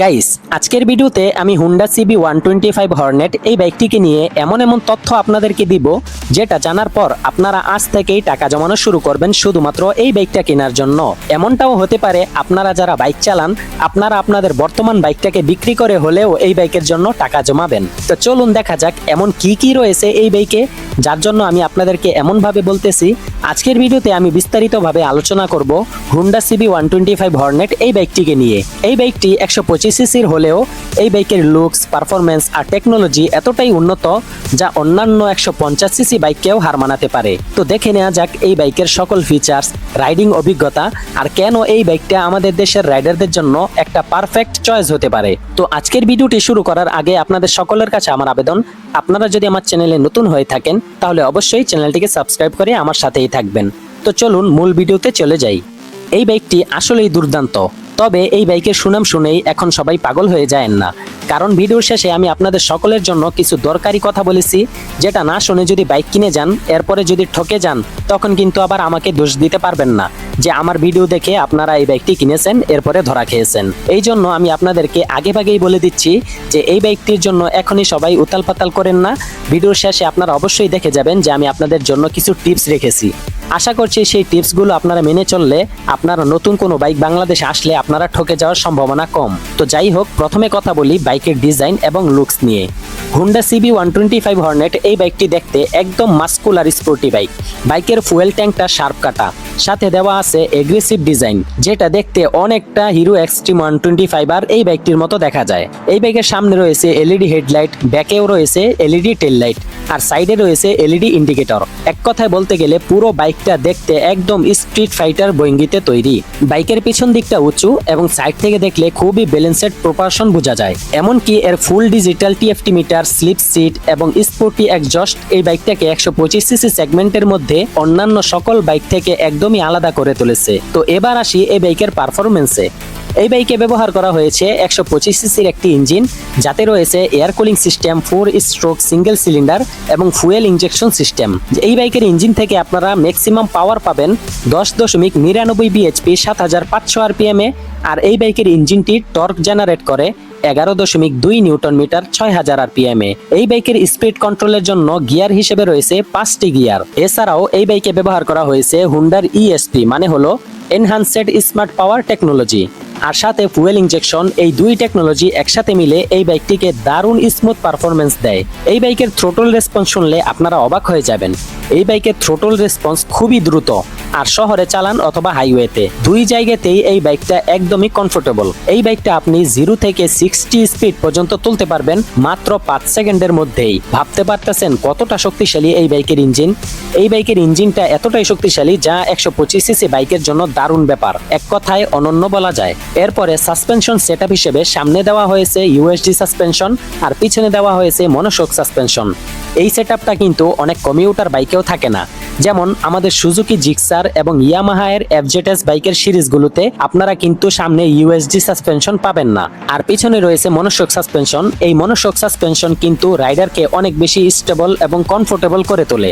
Guys আজকের ভিডিওতে আমি Honda CB one twenty five Hornet এই বাইকটিকে নিয়ে এমন এমন তথ্য আপনাদেরকে দিব, যেটা জানার পর আপনারা আজ থেকেই টাকা জমানো শুরু করবেন শুধুমাত্র এই বাইকটা কেনার জন্য। এমনটাও হতে পারে আপনারা যারা বাইক চালান, আপনারা আপনাদের বর্তমান বাইকটাকে বিক্রি করে হলেও এই বাইকের জন্য টাকা জমাবেন। তো চলুন দেখা যাক এমন কি কি রয়েছে এই বাইকে যার জন্য আমি আপনাদেরকে এমনভাবে বলতেছি, আজকের ভিডিওতে আমি বিস্তারিতভাবে আলোচনা করব Honda CB one twenty five Hornet এই বাইকটিকে নিয়ে। এই বাইকটি একশো পঁচিশ সিসির হলেও এই বাইকের লুকস পারফরমেন্স আর টেকনোলজি এতটাই উন্নত যা অন্যান্য একশো পঞ্চাশ সিসি বাইককেও হার মানাতে পারে। তো দেখে নেওয়া যাক এই বাইকের সকল ফিচার্স রাইডিং অভিজ্ঞতা আর কেন এই বাইকটা আমাদের দেশের রাইডারদের জন্য একটা পারফেক্ট চয়েস হতে পারে। তো আজকের ভিডিওটি শুরু করার আগে আপনাদের সকলের কাছে আমার আবেদন আপনারা যদি আমার চ্যানেলে নতুন হয়ে থাকেন, তাহলে অবশ্যই চ্যানেলটিকে সাবস্ক্রাইব করে আমার সাথেই থাকবেন। তো চলুন মূল ভিডিওতে চলে যাই। এই বাইকটি আসলেই দুর্দান্ত। তবে এই বাইকের সুনাম শুনেই এখন সবাই পাগল হয়ে যায় না। কারণ ভিডিওর শেষে আমি আপনাদের সকলের জন্য কিছু দরকারি কথা বলেছি, যেটা না শুনে যদি বাইক কিনে যান, এরপরে যদি ঠকে যান, তখন কিন্তু আবার আমাকে দোষ দিতে পারবেন না। যে আমার ভিডিও দেখে আপনারা এই বাইকটি কিনেছেন, এরপরে ধরা খেয়েছেন। এই জন্য আমি আপনাদেরকে আগে ভাগেই বলে দিচ্ছি যে এই বাইকটির জন্য এখনই সবাই উতাল পাতাল করেন না। ভিডিওর শেষে আপনারা অবশ্যই দেখে যাবেন যে আমি আপনাদের জন্য কিছু টিপস রেখেছি। আশা করছি সেই টিপসগুলো আপনারা মেনে চললে আপনারা নতুন কোনো বাইক বাংলাদেশে আসলে আপনারা ঠকে যাওয়ার সম্ভাবনা কম। তো যাই হোক, প্রথমে কথা বলি বাইকের ডিজাইন এবং লুকস নিয়ে। Honda CB one twenty five Hornet এই বাইকটি দেখতে একদম মাস্কুলার স্পোর্টি বাইক বাইকের ফুয়েল ট্যাঙ্কটা শার্প কাটা। সাথে দেওয়া আছে এগ্রেসিভ ডিজাইন যেটা দেখতে অনেকটা Hero Xtreme one twenty five আর এই বাইকটির মতো দেখা যায়। এই বাইকের সামনে রয়েছে এলইডি হেডলাইট ব্যাকেও রয়েছে এলইডি টেল লাইট আর সাইডে রয়েছে এলইডি ইন্ডিকেটর এক কথায় বলতে গেলে পুরো বাইকটা দেখতে একদম স্ট্রিট ফাইটার বইঙ্গিতে তৈরি। বাইকের পিছন দিকটা উঁচু এবং সাইড থেকে দেখলে খুবই ব্যালেন্সেড প্রপারশন বোঝা যায়। এমনকি এর full digital TFT meter split seat এবং স্পোর্টি একজস্ট এই বাইকটাকে একশো পঁচিশ সিসি সেগমেন্টের মধ্যে অন্যান্য সকল বাইক থেকে একদমই আলাদা করে তুলেছে। তো এবার আসি এই বাইকের পারফরমেন্সে এই বাইকে ব্যবহার করা হয়েছে একশো পঁচিশ সিসির একটি ইঞ্জিন, যাতে রয়েছে air cooling system four stroke single cylinder এবং ফুয়েল ইঞ্জেকশন সিস্টেম এই বাইকের ইঞ্জিন থেকে আপনারা ম্যাক্সিমাম পাওয়ার পাবেন দশ দশমিক নিরানব্বই বিএইচপি সাত হাজার পাঁচশো আরপিএম আর এই বাইকের ইঞ্জিনটি টর্ক জেনারেট করে এগারো দশমিক দুই নিউটন মিটার ছয় হাজার আরপিএম এ। এই বাইকের স্পিড কন্ট্রোলের জন্য গিয়ার হিসেবে রয়েছে পাঁচটি গিয়ার। এছাড়াও এই বাইকে ব্যবহার করা হয়েছে হুন্ডার ইএসপি মানে হলো এনহান্সেড স্মার্ট পাওয়ার টেকনোলজি আর সাথে ফুয়েল ইঞ্জেকশন এই দুই টেকনোলজি একসাথে মিলে এই বাইকটিকে দারুণ স্মুথ পারফরমেন্স দেয়। এই বাইকের থ্রোটল রেসপন্স শুনলে আপনারা অবাক হয়ে যাবেন। এই বাইকের থ্রোটল রেসপন্স খুবই দ্রুত। আর শহরে চালান অথবা হাইওয়েতে। দুই জায়গাতেই এই বাইকটা একদমই কমফোর্টেবল এই বাইকটা আপনি জিরো থেকে সিক্সটি স্পিড পর্যন্ত তুলতে পারবেন মাত্র পাঁচ সেকেন্ডের মধ্যেই। ভাবতে পারতেছেন কতটা শক্তিশালী এই বাইকের ইঞ্জিন? এই বাইকের ইঞ্জিনটা এতটাই শক্তিশালী যা একশো পঁচিশ সিসি বাইকের জন্য দারুণ ব্যাপার। এক কথায় অনন্য বলা যায়। এরপরে সাসপেনশন সেটআপ হিসেবে সামনে দেওয়া হয়েছে ইউএসডি সাসপেনশন আর পিছনে দেওয়া হয়েছে মনোশোক সাসপেনশন এই সেটআপটা কিন্তু অনেক কমিউটার বাইকেও থাকে না। যেমন আমাদের সুজুকি জিক্সার এবং ইয়ামাহা এর এফজেটেস বাইকের সিরিজগুলোতে আপনারা কিন্তু সামনে ইউএসডি সাসপেনশন পাবেন না। আর পিছনে রয়েছে মনোশোক সাসপেনশন এই মনোশোক সাসপেনশন কিন্তু রাইডারকে অনেক বেশি স্টেবল এবং কমফোর্টেবল করে তোলে।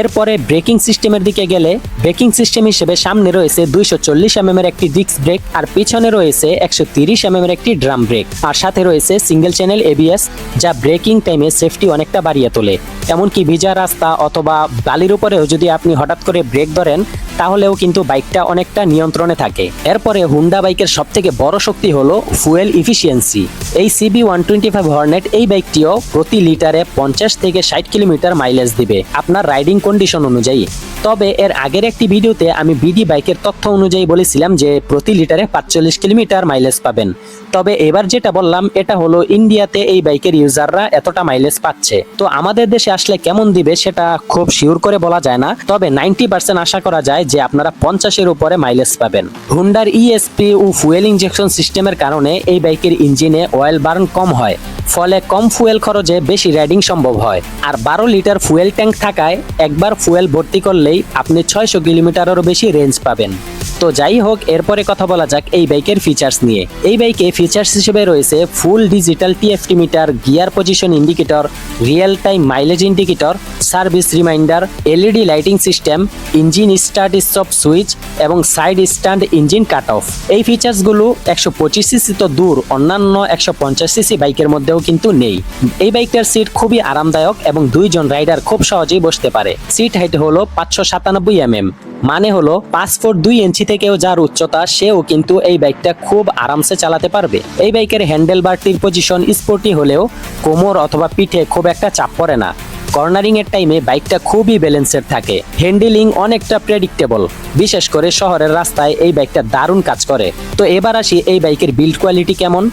এরপরে ব্রেকিং সিস্টেমের দিকে গেলে ব্রেকিং সিস্টেম হিসেবে সামনে রয়েছে দুইশো চল্লিশ এম এর একটি ডিস্ক ব্রেক আর পিছনে রয়েছে একশো তিরিশ এম এর একটি ড্রাম ব্রেক আর সাথে রয়েছে সিঙ্গেল চ্যানেল এবিএস যা ব্রেকিং টাইমে সেফটি অনেকটা বাড়িয়ে তোলে। এমনকি ভিজা রাস্তা অথবা বালির উপরেও যদি আপনি হঠাৎ করে ব্রেক ধরেন তাহলেও কিন্তু বাইকটা অনেকটা নিয়ন্ত্রণে থাকে। এরপরে হুন্ডা বাইকের সব থেকে বড় শক্তি হলো ফুয়েল ইফিসিয়েন্সি এই CB one twenty five Hornet এই বাইকটিও প্রতি লিটারে পঞ্চাশ থেকে ষাট কিলোমিটার মাইলেজ দিবে আপনার রাইডিং কন্ডিশন অনুযায়ী। তবে এর আগের একটি ভিডিওতে আমি বিডি বাইকের তথ্য অনুযায়ী বলেছিলাম যে প্রতি লিটারে পাঁচচল্লিশ কিলোমিটার মাইলেজ পাবেন। তবে এবার যেটা বললাম, এটা হলো ইন্ডিয়াতে এই বাইকের ইউজাররা এতটা মাইলেজ পাচ্ছে। তো আমাদের দেশে আসলে কেমন দিবে সেটা খুব শিওর করে বলা যায় না। তবে নাইনটি পার্সেন্ট আশা করা যায় যে আপনারা পঞ্চাশের উপরে মাইলেজ পাবেন। হুন্ডার ইএসপি ও ফুয়েল ইঞ্জেকশন সিস্টেমের কারণে এই বাইকের ইঞ্জিনে অয়েল বার্ন কম হয়, ফলে কম ফুয়েল খরচে বেশি রাইডিং সম্ভব হয়। আর বারো লিটার ফুয়েল ট্যাঙ্ক থাকায় একবার ফুয়েল ভর্তি করলেই আপনি ছয়শো কিলোমিটারেরও বেশি রেঞ্জ পাবেন। তো যাই হোক, এরপরে কথা বলা যাক এই বাইকের ফিচার্স নিয়ে। এই বাইকে ফিচার্স হিসেবে রয়েছে full digital TFT meter gear position indicator real time mileage indicator service reminder LED lighting system engine start stop switch এবং side stand engine cut off এই ফিচার্সগুলো একশো পঁচিশ সিসি তো দূর, অন্যান্য একশো পঞ্চাশ সিসি বাইকের মধ্যেও কিন্তু নেই। এই বাইকটার সিট খুবই আরামদায়ক এবং দুইজন রাইডার খুব সহজেই বসতে পারে। সিট হাইট হলো পাঁচশো সাতানব্বই এমএম মানে হলো পাঁচ ফুট দুই ইঞ্চি থেকেও যার উচ্চতা, সেও কিন্তু এই বাইকটা খুব আরামসে চালাতে পারবে। এই বাইকের হ্যান্ডেল বারটির পজিশন স্পোর্টি হলেও কোমর অথবা পিঠে খুব একটা চাপ পড়ে না। কর্নারিং এর টাইমে বাইকটা খুবই ব্যালেন্সের থাকে। হ্যান্ডেলিং অনেকটা প্রেডিক্টেবল বিশেষ করে শহরের রাস্তায় এই বাইকটা দারুণ কাজ করে। তো এবার আসি এই বাইকের বিল্ড কোয়ালিটি কেমন?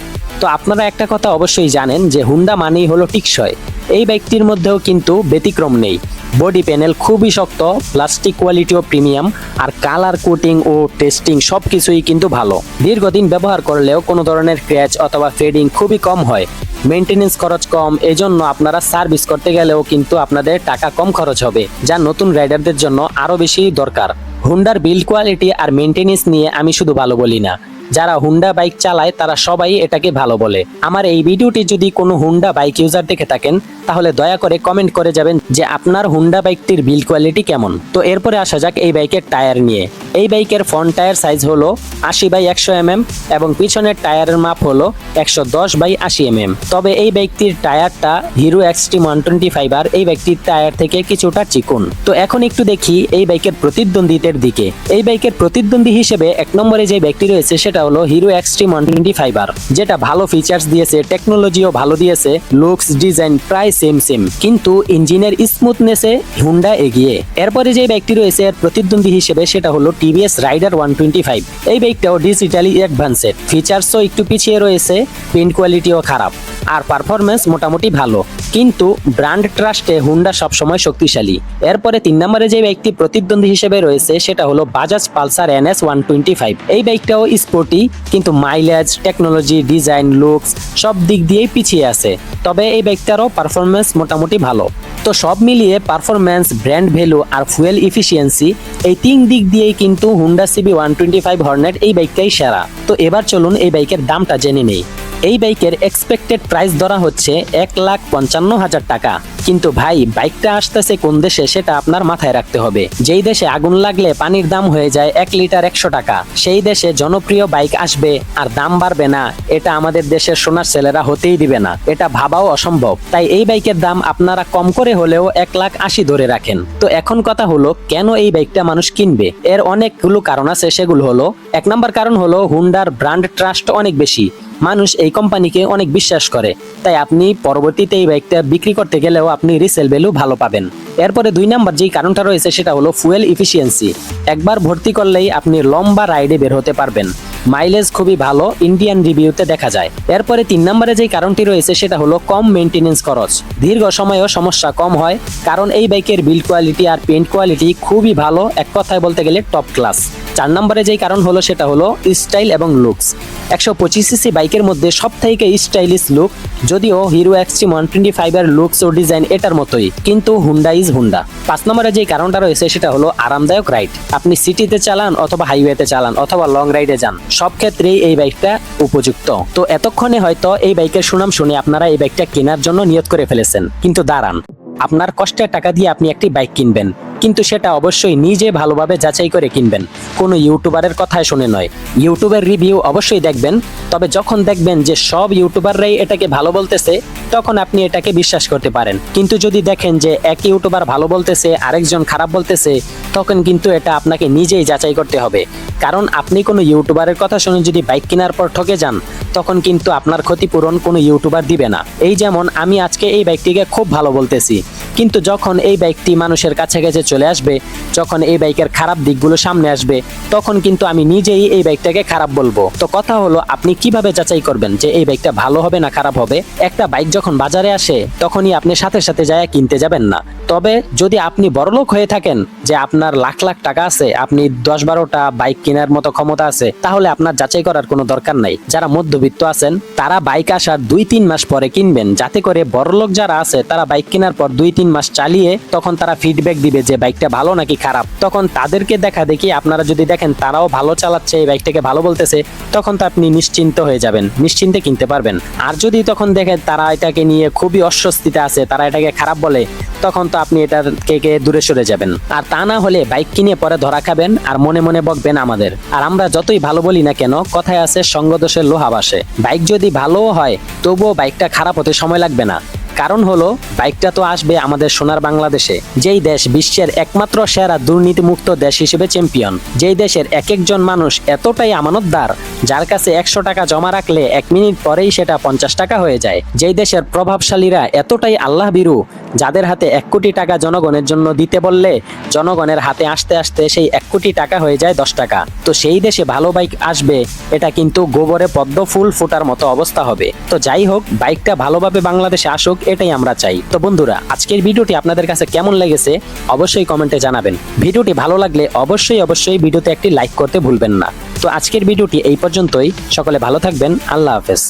তো আপনারা একটা কথা অবশ্যই জানেন যে হুন্ডা মানেই হলো টিকসই। এই বাইকটির মধ্যেও কিন্তু ব্যতিক্রম নেই। বডি প্যানেল খুবই শক্ত প্লাস্টিক কোয়ালিটিও প্রিমিয়াম আর কালার কোটিং ও টেস্টিং সব কিছুই কিন্তু ভালো। দীর্ঘদিন ব্যবহার করলেও কোনো ধরনের ক্র্যাচ অথবা ফেডিং খুবই কম হয়। মেনটেনেন্স খরচ কম, এজন্য আপনারা সার্ভিস করতে গেলেও কিন্তু আপনাদের টাকা কম খরচ হবে, যা নতুন রাইডারদের জন্য আরও বেশি দরকার। হুন্ডার বিল্ড কোয়ালিটি আর মেনটেনেন্স নিয়ে আমি শুধু ভালো বলি না। যারা হুন্ডা বাইক চালায়, তারা সবাই এটাকে ভালো বলে। আমার এই ভিডিওটি যদি কোনো হুন্ডা বাইক ইউজার দেখে থাকেন, তাহলে দয়া করে কমেন্ট করে যাবেন যে আপনার হুন্ডা বাইকটির বিল কোয়ালিটি কেমন। তো এরপরে আসা যাক এই বাইকের টায়ার নিয়ে। এই বাইকের ফ্রন্ট টায়ার সাইজ হলো আশি বাই একশো এমএম এবং পিছনের টায়ারের মাপ হলো একশো দশ বাই আশি এমএম। তবে এই বাইকটির টায়ারটা Hero Xtreme one twenty five আর এই বাইকটির টায়ার থেকে কিছুটা চিকুন। তো এখন একটু দেখি এই বাইকের প্রতিদ্বন্দ্বীদের দিকে। এই বাইকের প্রতিদ্বন্দ্বী হিসেবে এক নম্বরে যে বাইকটি রয়েছে সেটা হলো Hero Xtreme one twenty five R. যেটা ভালো ফিচার্স দিয়েছে টেকনোলজিও ভালো দিয়েছে লুকস ডিজাইন প্রায় সেম সেম কিন্তু ইঞ্জিনের স্মুথনেসে হুন্ডা এগিয়ে। এরপরে যে বাইকটি রয়েছে, এর প্রতিদ্বন্দ্বী হিসেবে সেটা হলো TVS Raider one twenty five. এই বাইকটাও ডিজিটালি অ্যাডভান্সেড ফিচার্সও একটু পিছিয়ে রয়েছে পেন্ট কোয়ালিটিও খারাপ, আর পারফরমেন্স মোটামুটি ভালো। কিন্তু ব্র্যান্ড ট্রাস্টে হুন্ডা সবসময় শক্তিশালী। এরপরে তিন নম্বরে যে বাইকটি প্রতিদ্বন্দ্বী হিসেবে রয়েছে, সেটা হলো Bajaj Pulsar NS one twenty five. এই বাইকটাও স্পোর্টি কিন্তু মাইলেজ টেকনোলজি ডিজাইন লুকস সব দিক দিয়েই পিছিয়ে আছে। তবে এই বাইকটারও পারফরমেন্স মোটামুটি ভালো। তো সব মিলিয়ে পারফরম্যান্স ব্র্যান্ড ভ্যালু আর ফুয়েল ইফিসিয়েন্সি এই তিন দিক দিয়েই কিন্তু Honda CB one twenty five Hornet এই বাইকটাই সেরা। তো এবার চলুন এই বাইকের দামটা জেনে নেই। এই বাইকের এক্সপেক্টেড প্রাইস ধরা হচ্ছে এক লাখ পঞ্চান্ন হাজার টাকা। কিন্তু ভাই, বাইকটা আসতেছে কোন দেশে সেটা আপনার মাথায় রাখতে হবে। যেই দেশে আগুন লাগলে পানির দাম হয়ে যায় এক লিটার একশো টাকা, সেই দেশে জনপ্রিয় বাইক আসবে আর দাম বাড়বে না। এটা আমাদের দেশের সোনার ছেলেরা হতেই দিবে না। এটা ভাবাও অসম্ভব। তাই এই বাইকের দাম আপনারা কম করে হলেও এক লাখ আশি ধরে রাখেন। তো এখন কথা হলো, কেন এই বাইকটা মানুষ কিনবে? এর অনেকগুলো কারণ আছে, সেগুলো হলো, এক নম্বর কারণ হলো হুন্ডার ব্র্যান্ড ট্রাস্ট অনেক বেশি। মানুষ এই কোম্পানিকে অনেক বিশ্বাস করে। তাই আপনি পরবর্তীতে এই বাইকটা বিক্রি করতে গেলেও আপনি রিসেল ভ্যালু ভালো পাবেন। এরপরে দুই নাম্বার যেই কারণটা রয়েছে সেটা হলো ফুয়েল ইফিসিয়েন্সি একবার ভর্তি করলেই আপনি লম্বা রাইডে বের হতে পারবেন। মাইলেজ খুবই ভালো ইন্ডিয়ান রিভিউতে দেখা যায়। এরপরে তিন নম্বরে যে কারণটি রয়েছে সেটা হলো কম মেনটেনেন্স খরচ। দীর্ঘ সময়েও সমস্যা কম হয়, কারণ এই বাইকের বিল্ড কোয়ালিটি আর পেন্ট কোয়ালিটি খুবই ভালো, এক কথায় বলতে গেলে টপ ক্লাস চার নম্বরে যেই কারণ হলো সেটা হলো স্টাইল এবং লুকস একশো পঁচিশ সিসি বাইকের মধ্যে সব থেকে স্টাইলিশ লুক যদিও হিরো এক্সট্রিম ওয়ান টোয়েন্টি ফাইভের লুকস ও ডিজাইন এটার মতোই, কিন্তু হুন্ডা ইজ হুন্ডা পাঁচ নম্বরে যে কারণটা রয়েছে সেটা হলো আরামদায়ক রাইড আপনি সিটিতে চালান অথবা হাইওয়েতে চালান অথবা লং রাইডে যান, সব ক্ষেত্রেই এই বাইকটা উপযুক্ত। তো এতক্ষণে হয়তো এই বাইকের সুনাম শুনে আপনারা এই বাইকটা কেনার জন্য নিয়ত করে ফেলেছেন, কিন্তু দাঁড়ান, আপনার কষ্টের টাকা দিয়ে আপনি একটি বাইক কিনবেন। কিন্তু সেটা অবশ্যই নিজে ভালোভাবে যাচাই করে কিনবেন। কোনো ইউটিউবারের কথায় শুনে নয়। ইউটিউবের রিভিউ অবশ্যই দেখবেন, তবে যখন দেখবেন যে সব ইউটিউবাররাই এটাকে ভালো বলতেছে, তখন আপনি এটাকে বিশ্বাস করতে পারেন। কিন্তু যদি দেখেন যে এক ইউটিউবার ভালো বলতেছে, আরেকজন খারাপ বলতেছে, তখন কিন্তু এটা আপনাকে নিজেই যাচাই করতে হবে। কারণ আপনি কোনো ইউটিউবারের কথা শুনে যদি বাইক কেনার পর ঠকে যান, তখন কিন্তু আপনার ক্ষতিপূরণ কোনো ইউটিউবার দিবে না। এই যেমন আমি আজকে এই বাইকটিকে খুব ভালো বলতেছি। কিন্তু যখন এই বাইকটি মানুষের কাছে কাছে চলে আসবে, যখন এই বাইকের খারাপ দিকগুলো সামনে আসবে, তখন কিন্তু আমি নিজেই এই বাইকটাকে খারাপ বলব। তো কথা হলো, আপনি কীভাবে যাচাই করবেন যে এই বাইকটা ভালো হবে না খারাপ হবে? একটা বাইক যখন বাজারে আসে, তখনই আপনি সাথে সাথে যায় কিনতে যাবেন না। তবে যদি আপনি বড়লোক হয়ে থাকেন যে আপনার লাখ লাখ টাকা আছে, আপনি দশ বারোটা বাইক কেনার মতো ক্ষমতা আছে, তাহলে আপনার যাচাই করার কোনো দরকার নাই। যারা মধ্যবিত্ত আছেন, তারা বাইক আসার দুই তিন মাস পরে কিনবেন। যাতে করে বড়লোক যারা আছে, তারা বাইক কেনার পর দুই তিন মাস চালিয়ে তখন তারা ফিডব্যাক দিবে যে বাইকটা ভালো নাকি খারাপ? তখন তাদেরকে দেখা দেখি আপনারা যদি দেখেন তারাও ভালো চালাচ্ছে, এই বাইকটাকে ভালো বলতেছে, তখন তো আপনি নিশ্চিন্ত হয়ে যাবেন, নিশ্চিন্তে কিনতে পারবেন। আর যদি তখন দেখেন তারা এটাকে নিয়ে খুবই অস্বস্তিতে আছে, তারা এটাকে খারাপ বলে, তখন তো আপনি এটার থেকে দূরে সরে যাবেন। আর তা না হলে বাইক কিনে পরে ধরা খাবেন আর মনে মনে বকবেন আমাদের। আর আমরা যতই ভালো বলি না কেন, কথায় আছে সঙ্গদোষের লোহা বাসে। বাইক যদি ভালোও হয়, তবুও বাইকটা খারাপ হতে সময় লাগবে না। কারণ হলো, বাইকটা তো আসবে আমাদের সোনার বাংলাদেশে, যেই দেশ বিশ্বের একমাত্র সেরা দুর্নীতিমুক্ত দেশ হিসেবে চ্যাম্পিয়ন, যেই দেশের এক একজন মানুষ এতটাই আমানতদার, যার কাছে একশো টাকা জমা রাখলে এক মিনিট পরেই সেটা পঞ্চাশ টাকা হয়ে যায়, যেই দেশের প্রভাবশালীরা এতটাই আল্লাহ বিরু, যাদের হাতে এক কোটি টাকা জনগণের জন্য দিতে বললে, জনগণের হাতে আসতে আসতে সেই এক কোটি টাকা হয়ে যায় দশ টাকা। তো সেই দেশে ভালো বাইক আসবে, এটা কিন্তু গোবরে পদ্ম ফুল ফোটার মতো অবস্থা হবে। তো যাই হোক, বাইকটা ভালোভাবে বাংলাদেশে আসুক এটাই আমরা চাই। তো বন্ধুরা, আজকের ভিডিওটি আপনাদের কাছে কেমন লেগেছে অবশ্যই কমেন্টে জানাবেন। ভিডিওটি ভালো লাগলে অবশ্যই অবশ্যই ভিডিওতে একটি লাইক করতে ভুলবেন না। তো আজকের ভিডিওটি এই পর্যন্তই। সকলে ভালো থাকবেন। আল্লাহ হাফেজ।